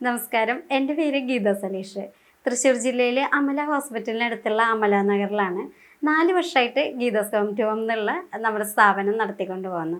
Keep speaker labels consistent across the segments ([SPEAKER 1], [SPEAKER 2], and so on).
[SPEAKER 1] നമസ്കാരം. എന്റെ പേര് ഗീത സനീഷ്. തൃശ്ശൂർ ജില്ലയിലെ അമല ഹോസ്പിറ്റലിനടുത്തുള്ള അമല നഗറിലാണ് നാല് വർഷമായിട്ട് ഗീത ഹോം എന്നുള്ള നമ്മുടെ സ്ഥാപനം നടത്തിക്കൊണ്ട് പോകുന്നു.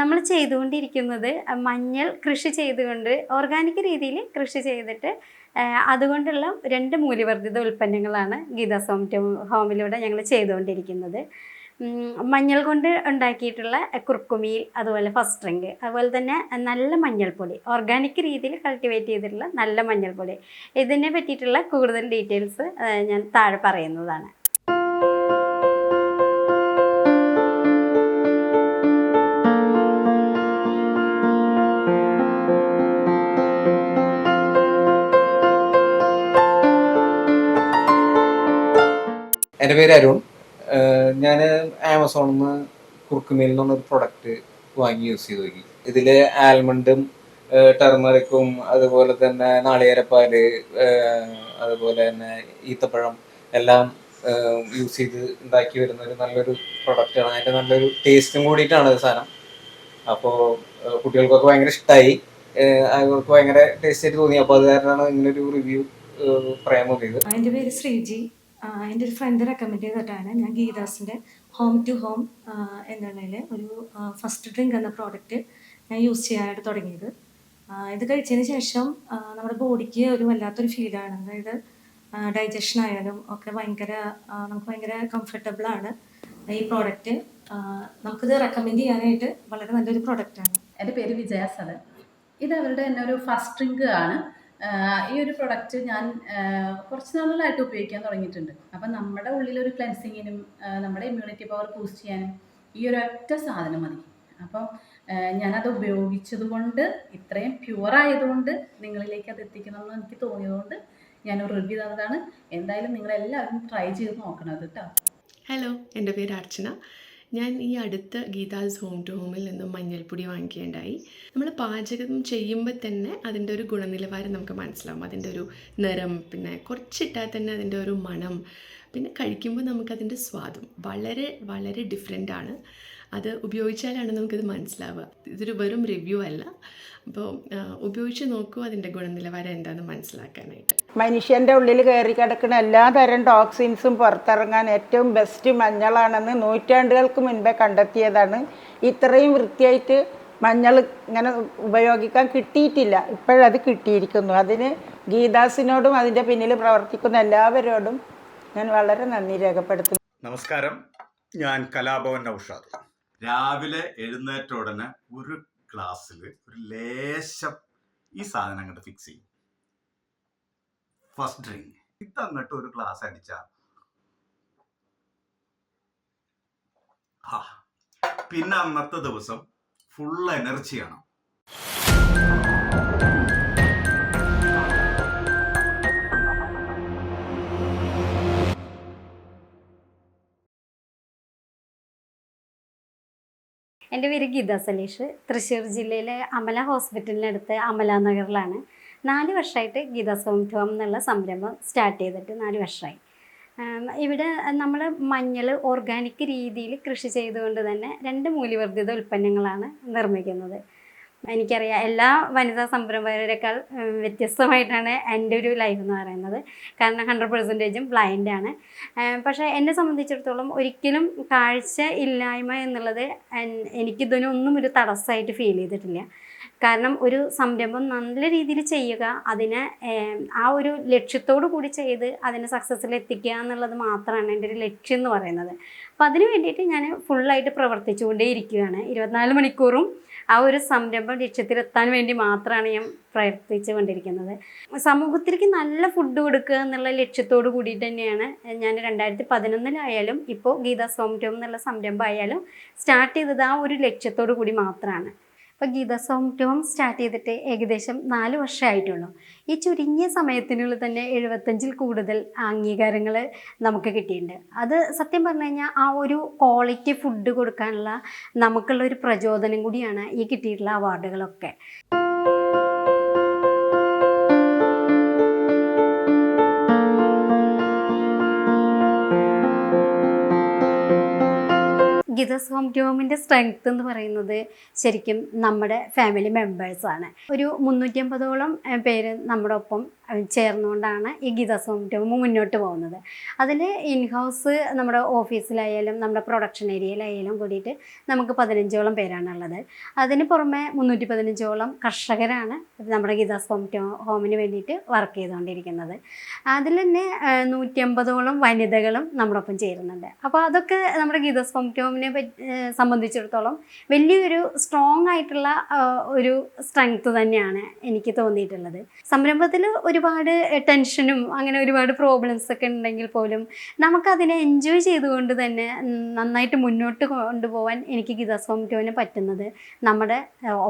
[SPEAKER 1] നമ്മൾ ചെയ്തുകൊണ്ടിരിക്കുന്നത് മഞ്ഞൾ കൃഷി ചെയ്തുകൊണ്ട് ഓർഗാനിക് രീതിയിൽ കൃഷി ചെയ്തിട്ട് അതുകൊണ്ടുള്ള രണ്ട് മൂല്യവർദ്ധിത ഉൽപ്പന്നങ്ങളാണ് ഗീത ഹോം ഹോമിലൂടെ ഞങ്ങൾ ചെയ്തുകൊണ്ടിരിക്കുന്നത്. മഞ്ഞൾ കൊണ്ട് ഉണ്ടാക്കിയിട്ടുള്ള കുർക്കുമീൽ അതുപോലെ ഫസ്റ്റ് റിങ്ക് അതുപോലെ തന്നെ നല്ല മഞ്ഞൾപ്പൊടി. ഓർഗാനിക് രീതിയിൽ കൾട്ടിവേറ്റ് ചെയ്തിട്ടുള്ള നല്ല മഞ്ഞൾപ്പൊടി. ഇതിനെ പറ്റിയിട്ടുള്ള കൂടുതൽ ഡീറ്റെയിൽസ് ഞാൻ താഴെ പറയുന്നതാണ്.
[SPEAKER 2] എന്റെ പേര് അരുൺ. ഞാൻ ആമസോണിൽ നിന്ന് കുറുക്കുമീൽ എന്ന് പറഞ്ഞൊരു പ്രൊഡക്റ്റ് വാങ്ങി യൂസ് ചെയ്ത് നോക്കി. ഇതിൽ ആൽമണ്ടും ടെർമറിക്കും അതുപോലെ തന്നെ നാളികേരപ്പാൽ അതുപോലെ തന്നെ ഈത്തപ്പഴം എല്ലാം യൂസ് ചെയ്ത് ഉണ്ടാക്കി വരുന്ന ഒരു നല്ലൊരു പ്രൊഡക്റ്റാണ് അതിന്റെ നല്ലൊരു ടേസ്റ്റും കൂടിയിട്ടാണ് സാധനം അപ്പോൾ കുട്ടികൾക്കൊക്കെ ഭയങ്കര ഇഷ്ടമായി അവർക്ക് ഭയങ്കര ടേസ്റ്റ് ആയിട്ട് തോന്നി. അപ്പോൾ അത് കാരണമാണ് ഇങ്ങനൊരു റിവ്യൂ പറയാൻ
[SPEAKER 3] ആ, എന്റെ പേര് ശ്രീജി. എന്റെ ഒരു ഫ്രണ്ട് റെക്കമെൻഡ് ചെയ്തിട്ടാണ് ഞാൻ ഗീതാസിന്റെ ഹോം ടു ഹോം എന്നുള്ളതിൽ ഒരു ഫസ്റ്റ് ഡ്രിങ്ക് എന്ന പ്രോഡക്റ്റ് ഞാൻ യൂസ് ചെയ്യാനായിട്ട് തുടങ്ങിയത്. ഇത് കഴിച്ചതിന് ശേഷം നമ്മുടെ ബോഡിക്ക് ഒരു വല്ലാത്തൊരു ഫീലാണ് അതായത് ഡൈജഷൻ ആയാലും ഒക്കെ ഭയങ്കര നമുക്ക് ഭയങ്കര കംഫർട്ടബിളാണ് ഈ പ്രോഡക്റ്റ് നമുക്കിത് റെക്കമെൻഡ് ചെയ്യാനായിട്ട് വളരെ നല്ലൊരു പ്രോഡക്റ്റാണ്
[SPEAKER 4] എന്റെ പേര് വിജയ സദൻ ഇത് അവരുടെ തന്നെ ഒരു ഫസ്റ്റ് ഡ്രിങ്ക് ആണ്. ഈ ഒരു പ്രൊഡക്റ്റ് ഞാൻ കുറച്ച് നാളുകളായിട്ട് ഉപയോഗിക്കാൻ തുടങ്ങിയിട്ടുണ്ട്. അപ്പം നമ്മുടെ ഉള്ളിൽ ഒരു ക്ലെൻസിങ്ങിനും നമ്മുടെ ഇമ്മ്യൂണിറ്റി പവർ ബൂസ്റ്റ് ചെയ്യാനും ഈ ഒരു ഒറ്റ സാധനം മതി. അപ്പം ഞാനത് ഉപയോഗിച്ചത് കൊണ്ട് ഇത്രയും പ്യുവർ ആയതുകൊണ്ട് നിങ്ങളിലേക്ക് അത് എത്തിക്കണമെന്ന് എനിക്ക് തോന്നിയതുകൊണ്ട് ഞാൻ റിവ്യൂ തന്നതാണ്. എന്തായാലും നിങ്ങളെല്ലാവരും ട്രൈ ചെയ്ത് നോക്കണം അത് കേട്ടോ
[SPEAKER 5] ഹലോ എന്റെ പേര് അർച്ചന. ഞാൻ ഈ അടുത്ത ഗീതാസ് ഹോം ടു ഹോമിൽ നിന്നും മഞ്ഞൾപ്പൊടി വാങ്ങിക്കുകയുണ്ടായി. നമ്മൾ പാചകം ചെയ്യുമ്പോൾ തന്നെ അതിന്റെ ഒരു ഗുണനിലവാരം നമുക്ക് മനസ്സിലാവും. അതിന്റെ ഒരു നിറം പിന്നെ കുറച്ചിട്ടാൽ തന്നെ അതിന്റെ ഒരു മണം പിന്നെ കഴിക്കുമ്പോൾ നമുക്കതിന്റെ സ്വാദും വളരെ വളരെ ഡിഫറെന്റ് ആണ്. അത് ഉപയോഗിച്ചാലാണ് നമുക്കിത് മനസ്സിലാവുക. ഇതൊരു വെറും റിവ്യൂ അല്ല. അപ്പോൾ ഉപയോഗിച്ച് നോക്കൂ അതിന്റെ ഗുണനിലവാരം എന്താണെന്ന് മനസ്സിലാക്കാനായിട്ട്.
[SPEAKER 6] മനുഷ്യന്റെ ഉള്ളിൽ കയറി കിടക്കുന്ന എല്ലാ തരം ടോക്സിൻസും പുറത്തിറങ്ങാൻ ഏറ്റവും ബെസ്റ്റ് മഞ്ഞളാണെന്ന് നൂറ്റാണ്ടുകൾക്ക് മുൻപേ കണ്ടെത്തിയതാണ്. ഇത്രയും വൃത്തിയായിട്ട് മഞ്ഞൾ ഇങ്ങനെ ഉപയോഗിക്കാൻ കിട്ടിയിട്ടില്ല. ഇപ്പോഴത് കിട്ടിയിരിക്കുന്നു. അതിന് ഗീതാസിനോടും അതിന്റെ പിന്നിൽ പ്രവർത്തിക്കുന്ന എല്ലാവരോടും ഞാൻ വളരെ നന്ദി രേഖപ്പെടുത്തുന്നു.
[SPEAKER 7] നമസ്കാരം. ഞാൻ കലാഭവൻ നൌഷാദ്. രാവിലെ എഴുന്നേറ്റ ഉടനെ ഒരു ഗ്ലാസ്സിൽ ഒരു ലേശം ഈ സാധനം അങ്ങോട്ട് ഫിക്സ് ചെയ്യും. ഫസ്റ്റ് ഡ്രിങ്ക് ഇതങ്ങോട്ട് ഒരു ഗ്ലാസ് അടിച്ച. പിന്നെ അന്നത്തെ ദിവസം ഫുൾ എനർജിയാണ്
[SPEAKER 1] എന്റെ പേര് ഗീത സലീഷ് തൃശ്ശൂർ ജില്ലയിലെ അമല ഹോസ്പിറ്റലിനടുത്ത് അമല നഗറിലാണ്. നാല് വർഷമായിട്ട് ഗീത ഹോം എന്നുള്ള സംരംഭം സ്റ്റാർട്ട് ചെയ്തിട്ട് നാല് വർഷമായി. ഇവിടെ നമ്മൾ മഞ്ഞൾ ഓർഗാനിക് രീതിയിൽ കൃഷി ചെയ്തുകൊണ്ട് തന്നെ രണ്ട് മൂല്യവർദ്ധിത ഉൽപ്പന്നങ്ങളാണ് നിർമ്മിക്കുന്നത്. എനിക്കറിയാം എല്ലാ വനിതാ സംരംഭകരെക്കാൾ വ്യത്യസ്തമായിട്ടാണ് എന്റെ ഒരു ലൈഫ് എന്ന് പറയുന്നത്. കാരണം ഹൺഡ്രഡ് പെർസെന്റേജും ബ്ലൈൻഡാണ് പക്ഷേ എന്നെ സംബന്ധിച്ചിടത്തോളം ഒരിക്കലും കാഴ്ച ഇല്ലായ്മ എന്നുള്ളത് എനിക്കിതിനൊന്നും ഒരു തടസ്സമായിട്ട് ഫീൽ ചെയ്തിട്ടില്ല. കാരണം ഒരു സംരംഭം നല്ല രീതിയിൽ ചെയ്യുക അതിനെ ആ ഒരു ലക്ഷ്യത്തോടു കൂടി ചെയ്ത് അതിനെ സക്സസ്സിൽ എത്തിക്കുക എന്നുള്ളത് മാത്രമാണ് എന്റെ ഒരു ലക്ഷ്യം എന്ന് പറയുന്നത്. അപ്പോൾ അതിന് വേണ്ടിയിട്ട് ഞാൻ ഫുള്ളായിട്ട് പ്രവർത്തിച്ചുകൊണ്ടേ ഇരിക്കുകയാണ് ഇരുപത്തിനാല് മണിക്കൂറും ആ ഒരു സംരംഭം ലക്ഷ്യത്തിലെത്താൻ വേണ്ടി മാത്രമാണ് ഞാൻ പ്രവർത്തിച്ചു കൊണ്ടിരിക്കുന്നത്. സമൂഹത്തിലേക്ക് നല്ല ഫുഡ് കൊടുക്കുക എന്നുള്ള ലക്ഷ്യത്തോടു കൂടിയിട്ട് തന്നെയാണ് ഞാൻ രണ്ടായിരത്തി പതിനൊന്നിലായാലും ഇപ്പോൾ ഗീതാ സോം ടോം എന്നുള്ള സംരംഭം ആയാലും സ്റ്റാർട്ട് ചെയ്തത് ആ ഒരു ലക്ഷ്യത്തോടു കൂടി മാത്രമാണ് അപ്പോൾ ഗീത സോംറ്റോം സ്റ്റാർട്ട് ചെയ്തിട്ട് ഏകദേശം നാല് വർഷമായിട്ടുള്ളൂ. ഈ ചുരുങ്ങിയ സമയത്തിനുള്ളിൽ തന്നെ എഴുപത്തഞ്ചിൽ കൂടുതൽ അംഗീകാരങ്ങൾ നമുക്ക് കിട്ടിയിട്ടുണ്ട്. അത് സത്യം പറഞ്ഞു കഴിഞ്ഞാൽ ആ ഒരു ക്വാളിറ്റി ഫുഡ് കൊടുക്കാനുള്ള നമുക്കുള്ള ഒരു പ്രചോദനം കൂടിയാണ് ഈ കിട്ടിയിട്ടുള്ള അവാർഡുകളൊക്കെ ഗീതസ് ഹോം ട്യൂമിന്റെ സ്ട്രെങ്ത് എന്ന് പറയുന്നത് ശരിക്കും നമ്മുടെ ഫാമിലി മെമ്പേഴ്സാണ് ഒരു മുന്നൂറ്റി അമ്പതോളം പേര് നമ്മുടെ ഒപ്പം ചേർന്നുകൊണ്ടാണ് ഈ ഗീതസ് ഹോം ട്യൂം മുന്നോട്ട് പോകുന്നത്. അതിൽ ഇൻഹൗസ് നമ്മുടെ ഓഫീസിലായാലും നമ്മുടെ പ്രൊഡക്ഷൻ ഏരിയയിലായാലും കൂടിയിട്ട് നമുക്ക് പതിനഞ്ചോളം പേരാണുള്ളത് അതിന് പുറമെ മുന്നൂറ്റി പതിനഞ്ചോളം കർഷകരാണ് നമ്മുടെ ഗീതാസ് ഹോം ഹോമിന് വേണ്ടിയിട്ട് വർക്ക് ചെയ്തുകൊണ്ടിരിക്കുന്നത്. അതിൽ തന്നെ നൂറ്റി അമ്പതോളം വനിതകളും നമ്മുടെ ഒപ്പം ചേരുന്നുണ്ട്. അപ്പോൾ അതൊക്കെ നമ്മുടെ ഗീതാസ് ഹോം ട്യൂമിനെ പറ്റി സംബന്ധിച്ചിടത്തോളം വലിയൊരു സ്ട്രോങ് ആയിട്ടുള്ള ഒരു സ്ട്രെങ്ത് തന്നെയാണ് എനിക്ക് തോന്നിയിട്ടുള്ളത്. സംരംഭത്തിൽ ഒരുപാട് ടെൻഷനും അങ്ങനെ ഒരുപാട് പ്രോബ്ലംസ് ഒക്കെ ഉണ്ടെങ്കിൽ പോലും നമുക്കതിനെ എൻജോയ് ചെയ്തുകൊണ്ട് തന്നെ നന്നായിട്ട് മുന്നോട്ട് കൊണ്ടുപോകാൻ എനിക്ക് ഗീതാസ് ഹോം പറ്റുന്നത് നമ്മുടെ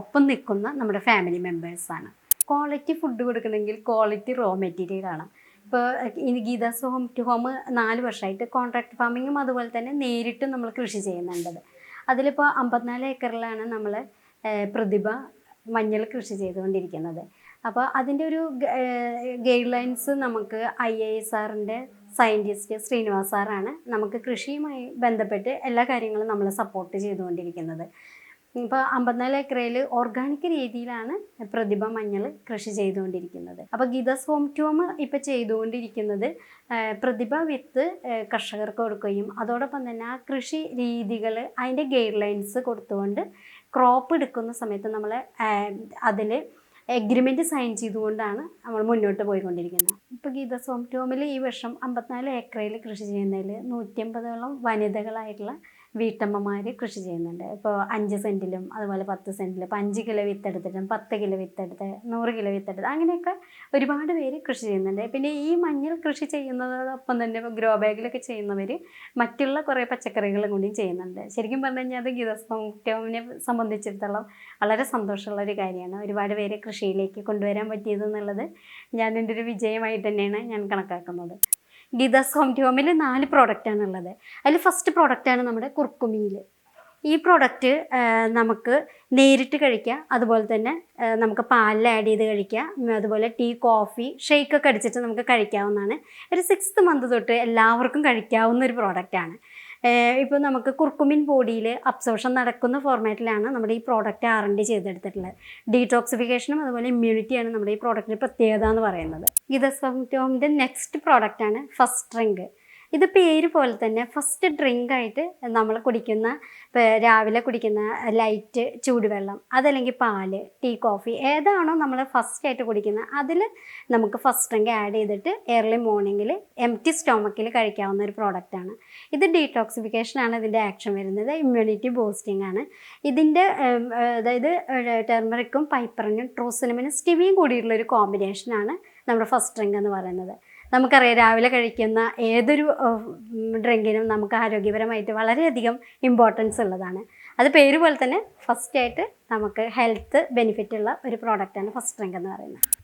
[SPEAKER 1] ഒപ്പം നിൽക്കുന്ന നമ്മുടെ ഫാമിലി മെമ്പേഴ്സാണ് ക്വാളിറ്റി ഫുഡ് കൊടുക്കണമെങ്കിൽ ക്വാളിറ്റി റോ മെറ്റീരിയൽ ആണ്. ഇപ്പോൾ ഈ ഗീതാസ് ഹോം ടു ഹോം നാല് വർഷമായിട്ട് കോൺട്രാക്ട് ഫാമിങ്ങും അതുപോലെ തന്നെ നേരിട്ട് നമ്മൾ കൃഷി ചെയ്യുന്നുണ്ടത് അതിലിപ്പോൾ അമ്പത്തിനാല് ഏക്കറിലാണ് നമ്മൾ പ്രതിഭ മഞ്ഞൾ കൃഷി ചെയ്തുകൊണ്ടിരിക്കുന്നത്. അപ്പോൾ അതിന്റെ ഒരു ഗൈഡ് ലൈൻസ് നമുക്ക് ഐ എ എസ് ആറിന്റെ സയന്റിസ്റ്റ് ശ്രീനിവാസ് സാറാണ് നമുക്ക് കൃഷിയുമായി ബന്ധപ്പെട്ട് എല്ലാ കാര്യങ്ങളും നമ്മൾ സപ്പോർട്ട് ചെയ്തുകൊണ്ടിരിക്കുന്നത്. ഇപ്പോൾ അമ്പത്തിനാല് ഏക്കറയിൽ ഓർഗാനിക് രീതിയിലാണ് പ്രതിഭ മഞ്ഞൾ കൃഷി ചെയ്തുകൊണ്ടിരിക്കുന്നത്. അപ്പോൾ ഗീതസ് ഹോം ട്യൂം ഇപ്പോൾ ചെയ്തുകൊണ്ടിരിക്കുന്നത് പ്രതിഭ വിത്ത് കർഷകർക്ക് കൊടുക്കുകയും അതോടൊപ്പം തന്നെ ആ കൃഷി രീതികൾ അതിന്റെ ഗൈഡ് ലൈൻസ് കൊടുത്തുകൊണ്ട് ക്രോപ്പ് എടുക്കുന്ന സമയത്ത് നമ്മൾ അതിൽ എഗ്രിമെന്റ് സൈൻ ചെയ്തുകൊണ്ടാണ് നമ്മൾ മുന്നോട്ട് പോയിക്കൊണ്ടിരിക്കുന്നത്. ഇപ്പോൾ ഗീതസ് ഹോം ട്യൂമിൽ ഈ വർഷം അമ്പത്തിനാല് ഏക്കറയിൽ കൃഷി ചെയ്യുന്നതിൽ നൂറ്റി അമ്പതോളം വനിതകളായിട്ടുള്ള വീട്ടമ്മമാർ കൃഷി ചെയ്യുന്നുണ്ട്. ഇപ്പോൾ അഞ്ച് സെന്റിലും അതുപോലെ പത്ത് സെന്റിലും ഇപ്പോൾ അഞ്ച് കിലോ വിത്തെടുത്തിട്ടും പത്ത് കിലോ വിത്തെടുത്ത് നൂറ് കിലോ വിത്തെടുത്ത് അങ്ങനെയൊക്കെ ഒരുപാട് പേര് കൃഷി ചെയ്യുന്നുണ്ട്. പിന്നെ ഈ മഞ്ഞൾ കൃഷി ചെയ്യുന്നതോടൊപ്പം തന്നെ ഗ്രോ ബാഗിലൊക്കെ ചെയ്യുന്നവർ മറ്റുള്ള കുറേ പച്ചക്കറികളും കൂടിയും ചെയ്യുന്നുണ്ട്. ശരിക്കും പറഞ്ഞു കഴിഞ്ഞാൽ അത് ഗീതസ്മോറ്റോമിനെ സംബന്ധിച്ചിടത്തോളം വളരെ സന്തോഷമുള്ള ഒരു കാര്യമാണ്. ഒരുപാട് പേര് കൃഷിയിലേക്ക് കൊണ്ടുവരാൻ പറ്റിയത് എന്നുള്ളത് ഞാൻ എന്റെ ഒരു വിജയമായിട്ട് തന്നെയാണ് ഞാൻ കണക്കാക്കുന്നത്. ഗീതാസ് ഹോം ട്യൂമിൽ നാല് പ്രോഡക്റ്റാണ് ഉള്ളത് അതിൽ ഫസ്റ്റ് പ്രോഡക്റ്റാണ് നമ്മുടെ കുർക്കുമിയിൽ ഈ പ്രോഡക്റ്റ് നമുക്ക് നേരിട്ട് കഴിക്കാം. അതുപോലെ തന്നെ നമുക്ക് പാലിൽ ആഡ് ചെയ്ത് കഴിക്കാം. അതുപോലെ ടീ കോഫി ഷെയ്ക്കൊക്കെ അടിച്ചിട്ട് നമുക്ക് കഴിക്കാവുന്നതാണ്. ഒരു സിക്സ്ത് മന്ത് തൊട്ട് എല്ലാവർക്കും കഴിക്കാവുന്ന ഒരു പ്രോഡക്റ്റാണ് ഇപ്പോൾ നമുക്ക് കുർക്കുമിൻ ബോഡിയിൽ അബ്സോർഷൻ നടക്കുന്ന ഫോർമാറ്റിലാണ് നമ്മുടെ ഈ പ്രോഡക്റ്റ് ആർ എൻ ഡി ചെയ്തെടുത്തിട്ടുള്ളത്. ഡീടോക്സിഫിക്കേഷനും അതുപോലെ ഇമ്മ്യൂണിറ്റിയാണ് നമ്മുടെ ഈ പ്രോഡക്റ്റിന്റെ പ്രത്യേകത എന്ന് പറയുന്നത്. ഗിതസ്വംറ്റോമിന്റെ നെക്സ്റ്റ് പ്രോഡക്റ്റാണ് ഫസ്റ്റ് ഡ്രിങ്ക് ഇത് പേര് പോലെ തന്നെ ഫസ്റ്റ് ഡ്രിങ്ക് ആയിട്ട് നമ്മൾ കുടിക്കുന്ന രാവിലെ കുടിക്കുന്ന ലൈറ്റ് ചൂടുവെള്ളം അതല്ലെങ്കിൽ പാൽ ടീ കോഫി ഏതാണോ നമ്മൾ ഫസ്റ്റ് ആയിട്ട് കുടിക്കുന്നത് അതിൽ നമുക്ക് ഫസ്റ്റ് ഡ്രിങ്ക് ആഡ് ചെയ്തിട്ട് ഏർലി മോർണിംഗിൽ എം ടി സ്റ്റോമക്കിൽ കഴിക്കാവുന്ന ഒരു പ്രോഡക്റ്റാണ് ഇത് ഡീടോക്സിഫിക്കേഷനാണ് ഇതിന്റെ ആക്ഷൻ വരുന്നത് ഇമ്മ്യൂണിറ്റി ബൂസ്റ്റിംഗ് ആണ്. ഇതിന്റെ അതായത് ടെർമറിക്കും പൈപ്പറിനും ട്രൂസിനുമിനും സ്റ്റിവിയും കൂടിയിട്ടുള്ള ഒരു കോമ്പിനേഷനാണ് നമ്മുടെ ഫസ്റ്റ് ഡ്രിങ്ക് എന്ന് പറയുന്നത്. നമുക്കറിയാം രാവിലെ കഴിക്കുന്ന ഏതൊരു ഡ്രിങ്കിനും നമുക്ക് ആരോഗ്യപരമായിട്ട് വളരെയധികം ഇമ്പോർട്ടൻസ് ഉള്ളതാണ്. അത് പേര് പോലെ തന്നെ ഫസ്റ്റായിട്ട് നമുക്ക് ഹെൽത്ത് ബെനിഫിറ്റ് ഉള്ള ഒരു പ്രോഡക്റ്റാണ് ഫസ്റ്റ് ഡ്രിങ്ക് എന്ന് പറയുന്നത്.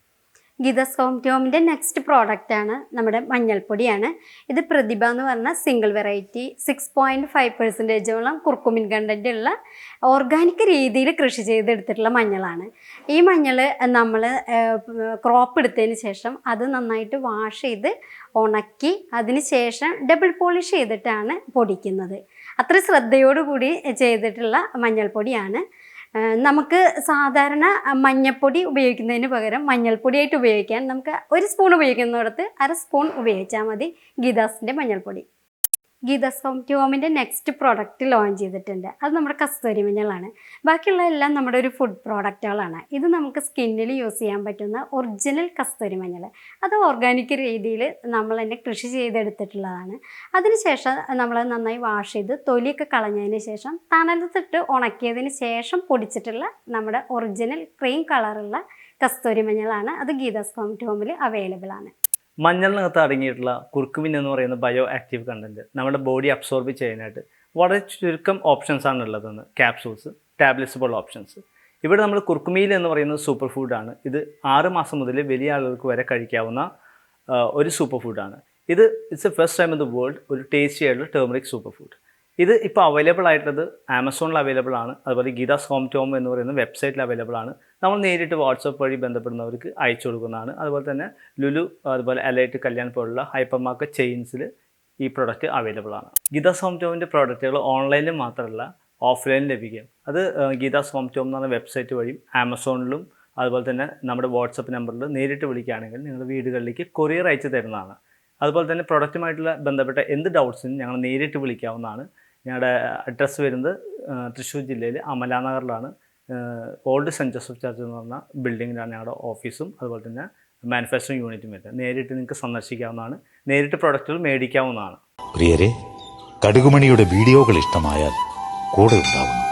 [SPEAKER 1] ഗീതസ് ഹോം ട്യൂമിന്റെ നെക്സ്റ്റ് പ്രോഡക്റ്റാണ് നമ്മുടെ മഞ്ഞൾപ്പൊടിയാണ്. ഇത് പ്രതിഭ എന്ന് പറഞ്ഞ single variety six point five പെർസെന്റേജോളം curcumin content ഉള്ള ഓർഗാനിക് രീതിയിൽ കൃഷി ചെയ്തെടുത്തിട്ടുള്ള മഞ്ഞളാണ്. ഈ മഞ്ഞൾ നമ്മൾ ക്രോപ്പ് എടുത്തതിന് ശേഷം അത് നന്നായിട്ട് വാഷ് ചെയ്ത് ഉണക്കി അതിന് ശേഷം ഡബിൾ പോളിഷ് ചെയ്തിട്ടാണ് പൊടിക്കുന്നത്. അത്ര ശ്രദ്ധയോടുകൂടി ചെയ്തിട്ടുള്ള മഞ്ഞൾപ്പൊടിയാണ്. നമുക്ക് സാധാരണ മഞ്ഞൾപ്പൊടി ഉപയോഗിക്കുന്നതിന് പകരം മഞ്ഞൾപ്പൊടിയായിട്ട് ഉപയോഗിക്കാൻ നമുക്ക് ഒരു സ്പൂൺ ഉപയോഗിക്കുന്നിടത്ത് അര സ്പൂൺ ഉപയോഗിച്ചാൽ മതി ഗീതാസിന്റെ മഞ്ഞൾപ്പൊടി. ഗീതാസ് ഹോം ട്യൂമിന്റെ നെക്സ്റ്റ് പ്രോഡക്റ്റ് ലോഞ്ച് ചെയ്തിട്ടുണ്ട്. അത് നമ്മുടെ കസ്തൂരി മഞ്ഞളാണ് ബാക്കിയുള്ള എല്ലാം നമ്മുടെ ഒരു ഫുഡ് പ്രോഡക്റ്റുകളാണ് ഇത് നമുക്ക് സ്കിന്നിൽ യൂസ് ചെയ്യാൻ പറ്റുന്ന ഒറിജിനൽ കസ്തൂരി മഞ്ഞൾ അത് ഓർഗാനിക് രീതിയിൽ നമ്മൾ തന്നെ കൃഷി ചെയ്തെടുത്തിട്ടുള്ളതാണ്. അതിനുശേഷം നമ്മൾ നന്നായി വാഷ് ചെയ്ത് തൊലിയൊക്കെ കളഞ്ഞതിന് ശേഷം തണലത്തിട്ട് ഉണക്കിയതിന് ശേഷം പൊടിച്ചിട്ടുള്ള നമ്മുടെ ഒറിജിനൽ ക്രീം കളറുള്ള കസ്തൂരി മഞ്ഞളാണ് അത് ഗീതാസ് ഹോം ട്യൂമിൽ അവൈലബിൾ ആണ്.
[SPEAKER 8] മഞ്ഞളിനകത്ത് അടങ്ങിയിട്ടുള്ള കുർക്കുമിൻ എന്ന് പറയുന്ന ബയോ ആക്റ്റീവ് കണ്ടന്റ് നമ്മുടെ ബോഡി അബ്സോർബ് ചെയ്യാനായിട്ട് വളരെ ചുരുക്കം ഓപ്ഷൻസ് ആണ് ഉള്ളതെന്ന്. ക്യാപ്സൂൾസ് ടാബ്ലറ്റ്സ് പോലുള്ള ഓപ്ഷൻസ് ഇവിടെ നമ്മൾ കുർക്കുമീൽ എന്ന് പറയുന്ന സൂപ്പർ ഫുഡാണ് ഇത് ആറ് മാസം മുതൽ വലിയ ആളുകൾക്ക് വരെ കഴിക്കാവുന്ന ഒരു സൂപ്പർ ഫുഡാണ് ഇത് it's a first time in the world ഒരു ടേസ്റ്റി ആയിട്ടുള്ള ടേമറിക് സൂപ്പർ ഫുഡ് ഇത് ഇപ്പോൾ അവൈലബിൾ ആയിട്ടുള്ളത് ആമസോണിൽ അവൈലബിൾ ആണ്. അതുപോലെ ഗീതാസ് ഹോം ടോം എന്ന് പറയുന്ന വെബ്സൈറ്റിൽ അവൈലബിൾ ആണ്. നമ്മൾ നേരിട്ട് വാട്സപ്പ് വഴി ബന്ധപ്പെടുന്നവർക്ക് അയച്ചു കൊടുക്കുന്നതാണ്. അതുപോലെ തന്നെ ലുലു അതുപോലെ അലൈറ്റ് കല്യാൺ പോലുള്ള ഹൈപ്പർ മാർക്കറ്റ് ചെയിൻസിൽ ഈ പ്രൊഡക്റ്റ് അവൈലബിൾ ആണ്. ഗീതാസ് ഹോം ടോമിന്റെ പ്രോഡക്റ്റുകൾ ഓൺലൈനിൽ മാത്രമല്ല ഓഫ്ലൈനിൽ ലഭിക്കും. അത് ഗീത ഹോം ടോം എന്ന് പറഞ്ഞ വെബ്സൈറ്റ് വഴിയും ആമസോണിലും അതുപോലെ തന്നെ നമ്മുടെ വാട്സപ്പ് നമ്പറിൽ നേരിട്ട് വിളിക്കുകയാണെങ്കിൽ നിങ്ങളുടെ വീടുകളിലേക്ക് കൊറിയർ അയച്ചു തരുന്നതാണ്. അതുപോലെ തന്നെ പ്രൊഡക്റ്റുമായിട്ടുള്ള ബന്ധപ്പെട്ട എന്ത് ഡൗട്ട്സിനും ഞങ്ങൾ നേരിട്ട് വിളിക്കാവുന്നതാണ്. ഞങ്ങളുടെ അഡ്രസ്സ് വരുന്നത് തൃശ്ശൂർ ജില്ലയിൽ അമലാനഗറിലാണ് ഓൾഡ് സെന്റ് ജോസഫ് ചർച്ച് എന്ന് പറഞ്ഞ ബിൽഡിങ്ങിലാണ് ഞങ്ങളുടെ ഓഫീസും അതുപോലെ തന്നെ മാനുഫാക്ചറിങ് യൂണിറ്റും വരുന്നത്. നേരിട്ട് നിങ്ങൾക്ക് സന്ദർശിക്കാവുന്നതാണ്. നേരിട്ട് പ്രൊഡക്റ്റുകൾ മേടിക്കാവുന്നതാണ്.
[SPEAKER 9] പ്രിയരെ കടുകുമണിയുടെ വീഡിയോകൾ ഇഷ്ടമായാൽ കൂടെ ഉണ്ടാവണം